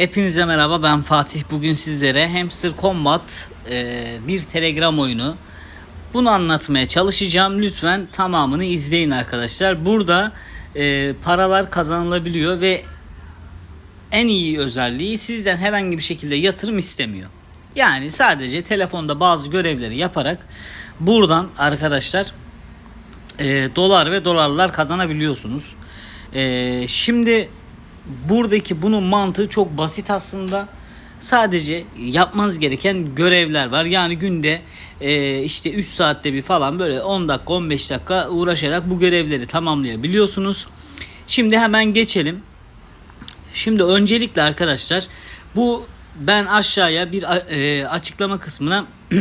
Hepinize merhaba ben Fatih. Bugün sizlere Hamster Combat e, bir Telegram oyunu. Bunu anlatmaya çalışacağım. Lütfen tamamını izleyin arkadaşlar. Burada e, paralar kazanılabiliyor ve en iyi özelliği sizden herhangi bir şekilde yatırım istemiyor. Yani sadece telefonda bazı görevleri yaparak buradan arkadaşlar e, dolar ve dolarlar kazanabiliyorsunuz. E, şimdi buradaki bunun mantığı çok basit aslında. Sadece yapmanız gereken görevler var. Yani günde e, işte 3 saatte bir falan böyle 10 dakika 15 dakika uğraşarak bu görevleri tamamlayabiliyorsunuz. Şimdi hemen geçelim. Şimdi öncelikle arkadaşlar bu ben aşağıya bir e, açıklama kısmına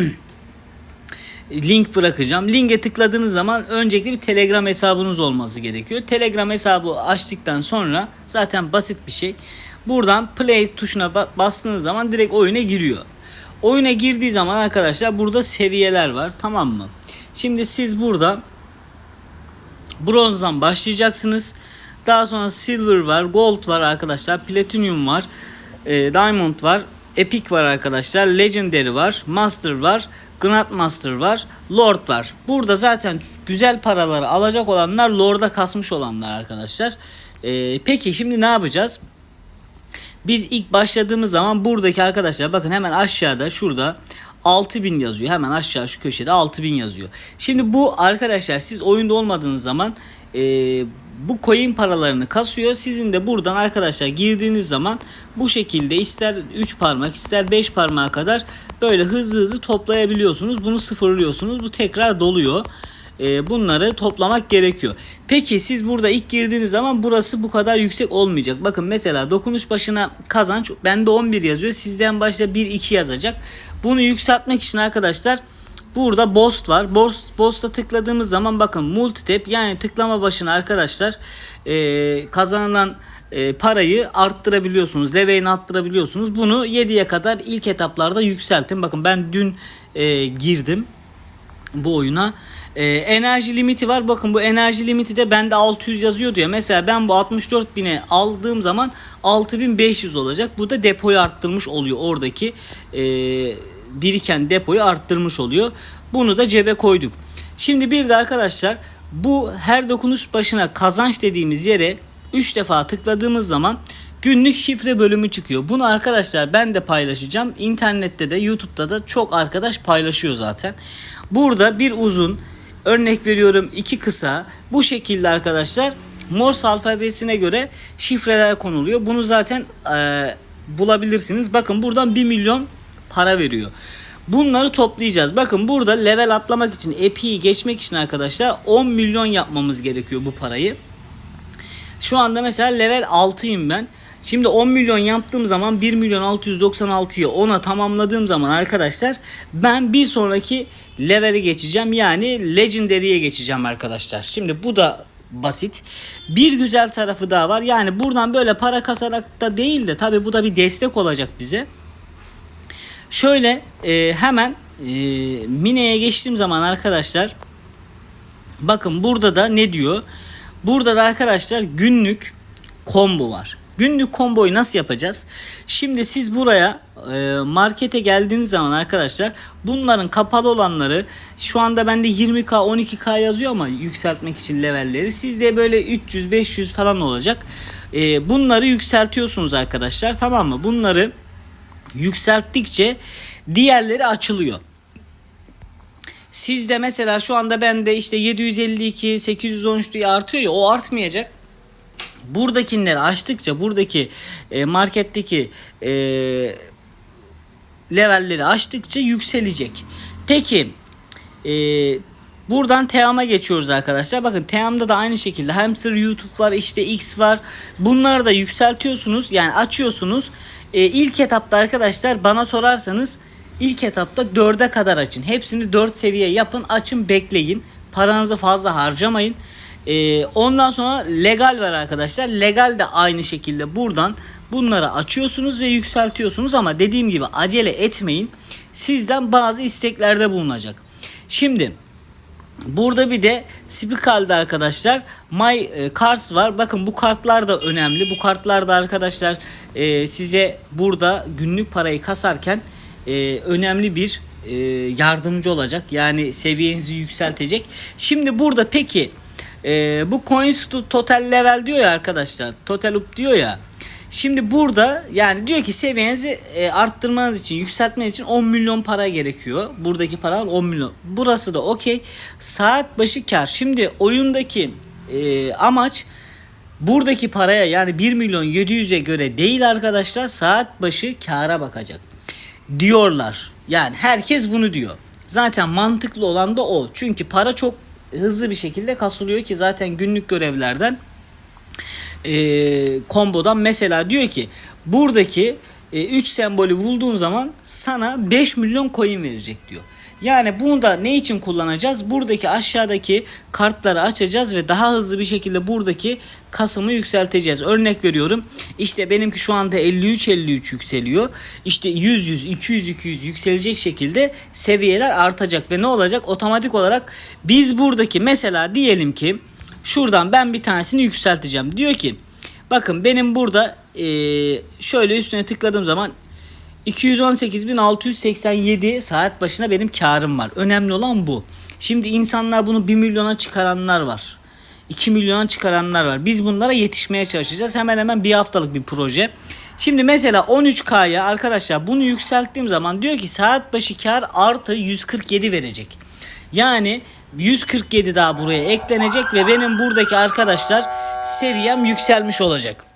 link bırakacağım. Linke tıkladığınız zaman öncelikle bir Telegram hesabınız olması gerekiyor. Telegram hesabı açtıktan sonra zaten basit bir şey. Buradan play tuşuna ba- bastığınız zaman direkt oyuna giriyor. Oyuna girdiği zaman arkadaşlar burada seviyeler var tamam mı? Şimdi siz burada bronzdan başlayacaksınız. Daha sonra silver var, gold var arkadaşlar, platinum var, e, diamond var, epic var arkadaşlar, legendary var, master var, grandmaster var, lord var. Burada zaten güzel paraları alacak olanlar lord'a kasmış olanlar arkadaşlar. E, peki şimdi ne yapacağız? Biz ilk başladığımız zaman buradaki arkadaşlar bakın hemen aşağıda şurada 6000 yazıyor. Hemen aşağı şu köşede 6000 yazıyor. Şimdi bu arkadaşlar siz oyunda olmadığınız zaman e, bu coin paralarını kasıyor. Sizin de buradan arkadaşlar girdiğiniz zaman bu şekilde ister 3 parmak ister 5 parmağa kadar böyle hızlı hızlı toplayabiliyorsunuz. Bunu sıfırlıyorsunuz. Bu tekrar doluyor e, bunları toplamak gerekiyor. Peki siz burada ilk girdiğiniz zaman burası bu kadar yüksek olmayacak. Bakın mesela dokunuş başına kazanç bende 11 yazıyor. Sizden başta 1-2 yazacak. Bunu yükseltmek için arkadaşlar burada Bost var. Bost, Bost'a tıkladığımız zaman bakın multitap yani tıklama başına arkadaşlar e, kazanılan e, parayı arttırabiliyorsunuz. Level'ini arttırabiliyorsunuz. Bunu 7'ye kadar ilk etaplarda yükseltin. Bakın ben dün e, girdim bu oyuna. Ee, enerji limiti var. Bakın bu enerji limiti de bende 600 yazıyor diyor. Mesela ben bu 64 bine aldığım zaman 6500 olacak. Bu da depoyu arttırmış oluyor. Oradaki e, biriken depoyu arttırmış oluyor. Bunu da cebe koyduk. Şimdi bir de arkadaşlar bu her dokunuş başına kazanç dediğimiz yere 3 defa tıkladığımız zaman günlük şifre bölümü çıkıyor. Bunu arkadaşlar ben de paylaşacağım. İnternette de YouTube'da da çok arkadaş paylaşıyor zaten. Burada bir uzun örnek veriyorum iki kısa bu şekilde arkadaşlar Morse alfabesine göre şifreler konuluyor. Bunu zaten e, bulabilirsiniz. Bakın buradan 1 milyon para veriyor. Bunları toplayacağız. Bakın burada level atlamak için, epi'yi geçmek için arkadaşlar 10 milyon yapmamız gerekiyor bu parayı. Şu anda mesela level 6'yım ben. Şimdi 10 milyon yaptığım zaman 1 milyon 696'yı 10'a tamamladığım zaman arkadaşlar ben bir sonraki levele geçeceğim. Yani legendary'e geçeceğim arkadaşlar. Şimdi bu da basit. Bir güzel tarafı daha var. Yani buradan böyle para kasarak da değil de tabi bu da bir destek olacak bize. Şöyle e, hemen e, Mine'ye geçtiğim zaman arkadaşlar bakın burada da ne diyor? Burada da arkadaşlar günlük combo var. Günlük komboyu nasıl yapacağız? Şimdi siz buraya e, markete geldiğiniz zaman arkadaşlar bunların kapalı olanları şu anda bende 20k 12k yazıyor ama yükseltmek için levelleri sizde böyle 300 500 falan olacak. E, bunları yükseltiyorsunuz arkadaşlar tamam mı? Bunları yükselttikçe diğerleri açılıyor. Sizde mesela şu anda bende işte 752 813 diye artıyor ya o artmayacak buradakileri açtıkça buradaki e, marketteki e, levelleri açtıkça yükselecek. Peki e, buradan Team'a geçiyoruz arkadaşlar. Bakın Team'da da aynı şekilde Hamster YouTube var işte X var. Bunları da yükseltiyorsunuz yani açıyorsunuz. E, ilk etapta arkadaşlar bana sorarsanız ilk etapta 4'e kadar açın. Hepsini 4 seviye yapın açın bekleyin. Paranızı fazla harcamayın. Ee, ondan sonra legal var arkadaşlar. Legal de aynı şekilde buradan bunları açıyorsunuz ve yükseltiyorsunuz ama dediğim gibi acele etmeyin. Sizden bazı isteklerde bulunacak. Şimdi Burada bir de Spikal'da arkadaşlar My e, Cards var. Bakın bu kartlar da önemli. Bu kartlar da arkadaşlar e, size burada günlük parayı kasarken e, önemli bir e, yardımcı olacak. Yani seviyenizi yükseltecek. Şimdi burada peki e, bu coins to total level diyor ya arkadaşlar. Total up diyor ya. Şimdi burada yani diyor ki seviyenizi e, arttırmanız için, yükseltmeniz için 10 milyon para gerekiyor. Buradaki para 10 milyon. Burası da okey. Saat başı kar. Şimdi oyundaki e, amaç buradaki paraya yani 1 milyon 700'e göre değil arkadaşlar saat başı kara bakacak. Diyorlar. Yani herkes bunu diyor. Zaten mantıklı olan da o. Çünkü para çok hızlı bir şekilde kasılıyor ki zaten günlük görevlerden e, kombodan mesela diyor ki buradaki 3 sembolü bulduğun zaman sana 5 milyon coin verecek diyor. Yani bunu da ne için kullanacağız? Buradaki aşağıdaki kartları açacağız ve daha hızlı bir şekilde buradaki kasımı yükselteceğiz. Örnek veriyorum. İşte benimki şu anda 53-53 yükseliyor. İşte 100-100, 200-200 yükselecek şekilde seviyeler artacak ve ne olacak? Otomatik olarak biz buradaki mesela diyelim ki Şuradan ben bir tanesini yükselteceğim. Diyor ki bakın benim burada şöyle üstüne tıkladığım zaman 218.687 saat başına benim karım var. Önemli olan bu. Şimdi insanlar bunu 1 milyona çıkaranlar var. 2 milyona çıkaranlar var. Biz bunlara yetişmeye çalışacağız. Hemen hemen bir haftalık bir proje. Şimdi mesela 13K'ya arkadaşlar bunu yükselttiğim zaman diyor ki saat başı kar artı 147 verecek. Yani 147 daha buraya eklenecek ve benim buradaki arkadaşlar seviyem yükselmiş olacak.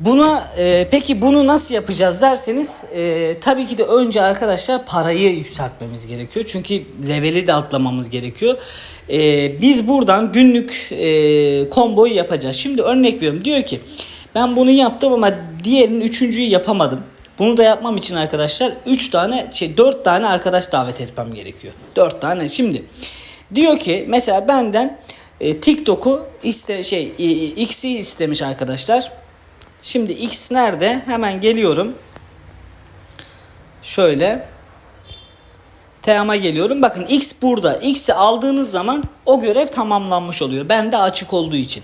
Buna e, peki bunu nasıl yapacağız derseniz e, tabii ki de önce arkadaşlar parayı yükseltmemiz gerekiyor. Çünkü leveli de atlamamız gerekiyor. E, biz buradan günlük e, komboyu yapacağız. Şimdi örnek veriyorum diyor ki ben bunu yaptım ama diğerinin üçüncüyü yapamadım. Bunu da yapmam için arkadaşlar 3 tane şey 4 tane arkadaş davet etmem gerekiyor. 4 tane. Şimdi diyor ki mesela benden e, TikTok'u iste şey e, X'i istemiş arkadaşlar. Şimdi X nerede? Hemen geliyorum. Şöyle. Team'a geliyorum. Bakın X burada. X'i aldığınız zaman o görev tamamlanmış oluyor. Bende açık olduğu için.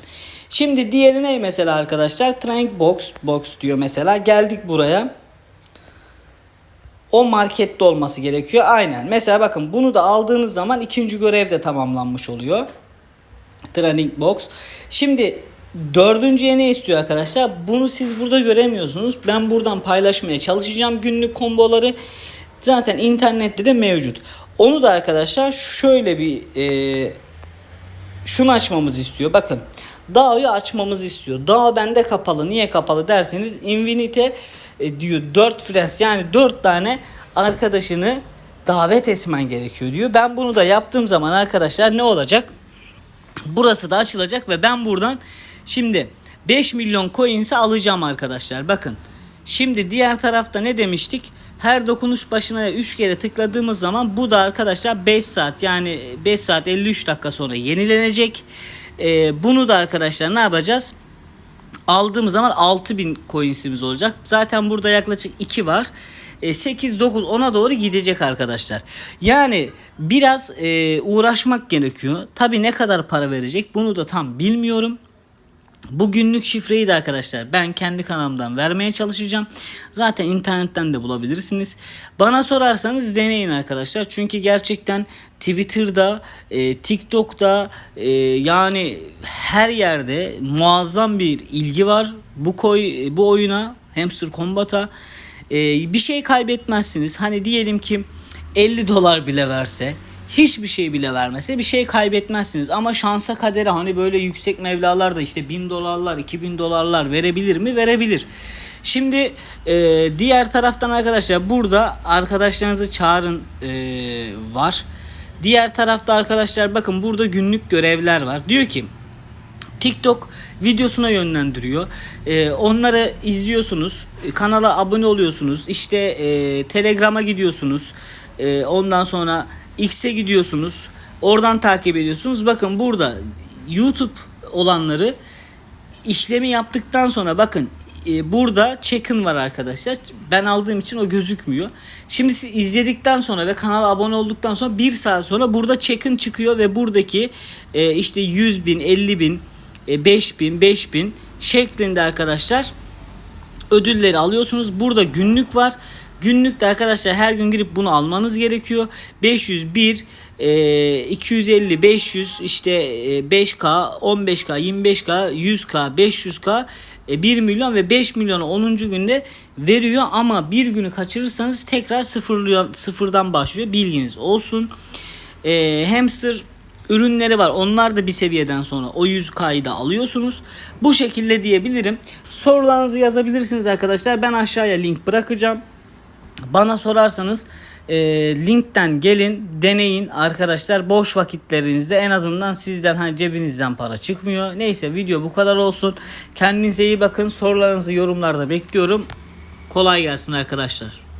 Şimdi diğeri ne mesela arkadaşlar? Trank Box Box diyor mesela. Geldik buraya o markette olması gerekiyor. Aynen. Mesela bakın bunu da aldığınız zaman ikinci görev de tamamlanmış oluyor. Training Box. Şimdi dördüncüye ne istiyor arkadaşlar? Bunu siz burada göremiyorsunuz. Ben buradan paylaşmaya çalışacağım günlük komboları. Zaten internette de mevcut. Onu da arkadaşlar şöyle bir e, şunu açmamızı istiyor. Bakın DAO'yu açmamızı istiyor. DAO bende kapalı. Niye kapalı derseniz Infinite e, diyor 4 frens yani 4 tane arkadaşını davet etmen gerekiyor diyor. Ben bunu da yaptığım zaman arkadaşlar ne olacak? Burası da açılacak ve ben buradan şimdi 5 milyon coins'i alacağım arkadaşlar. Bakın. Şimdi diğer tarafta ne demiştik? Her dokunuş başına 3 kere tıkladığımız zaman bu da arkadaşlar 5 saat yani 5 saat 53 dakika sonra yenilenecek. Ee, bunu da arkadaşlar ne yapacağız? aldığımız zaman 6000 coins'imiz olacak. Zaten burada yaklaşık 2 var. 8, 9, 10'a doğru gidecek arkadaşlar. Yani biraz e, uğraşmak gerekiyor. Tabi ne kadar para verecek bunu da tam bilmiyorum. Bu günlük şifreyi de arkadaşlar ben kendi kanalımdan vermeye çalışacağım. Zaten internetten de bulabilirsiniz. Bana sorarsanız deneyin arkadaşlar. Çünkü gerçekten Twitter'da, e, TikTok'ta e, yani her yerde muazzam bir ilgi var. Bu koy bu oyuna Hamster Combat'a e, bir şey kaybetmezsiniz. Hani diyelim ki 50 dolar bile verse hiçbir şey bile vermese bir şey kaybetmezsiniz. Ama şansa kadere hani böyle yüksek mevlalar da işte 1000 dolarlar 2000 dolarlar verebilir mi? Verebilir. Şimdi e, diğer taraftan arkadaşlar burada arkadaşlarınızı çağırın e, var. Diğer tarafta arkadaşlar bakın burada günlük görevler var. Diyor ki TikTok videosuna yönlendiriyor. Ee, onları izliyorsunuz. Kanala abone oluyorsunuz. İşte e, Telegram'a gidiyorsunuz. E, ondan sonra X'e gidiyorsunuz. Oradan takip ediyorsunuz. Bakın burada YouTube olanları işlemi yaptıktan sonra bakın e, burada check-in var arkadaşlar. Ben aldığım için o gözükmüyor. Şimdi siz izledikten sonra ve kanala abone olduktan sonra bir saat sonra burada check-in çıkıyor ve buradaki e, işte 100 bin, 50 bin, e, 5 bin, 5 bin şeklinde arkadaşlar ödülleri alıyorsunuz. Burada günlük var. Günlükte arkadaşlar her gün girip bunu almanız gerekiyor. 501, e, 250, 500, işte e, 5K, 15K, 25K, 100K, 500K, e, 1 milyon ve 5 milyonu 10. günde veriyor ama bir günü kaçırırsanız tekrar sıfırlıyor, sıfırdan başlıyor. Bilginiz olsun. E, hamster ürünleri var. Onlar da bir seviyeden sonra o 100K'yı da alıyorsunuz. Bu şekilde diyebilirim. Sorularınızı yazabilirsiniz arkadaşlar. Ben aşağıya link bırakacağım. Bana sorarsanız e, linkten gelin deneyin arkadaşlar boş vakitlerinizde en azından sizden hani cebinizden para çıkmıyor. Neyse video bu kadar olsun. Kendinize iyi bakın. Sorularınızı yorumlarda bekliyorum. Kolay gelsin arkadaşlar.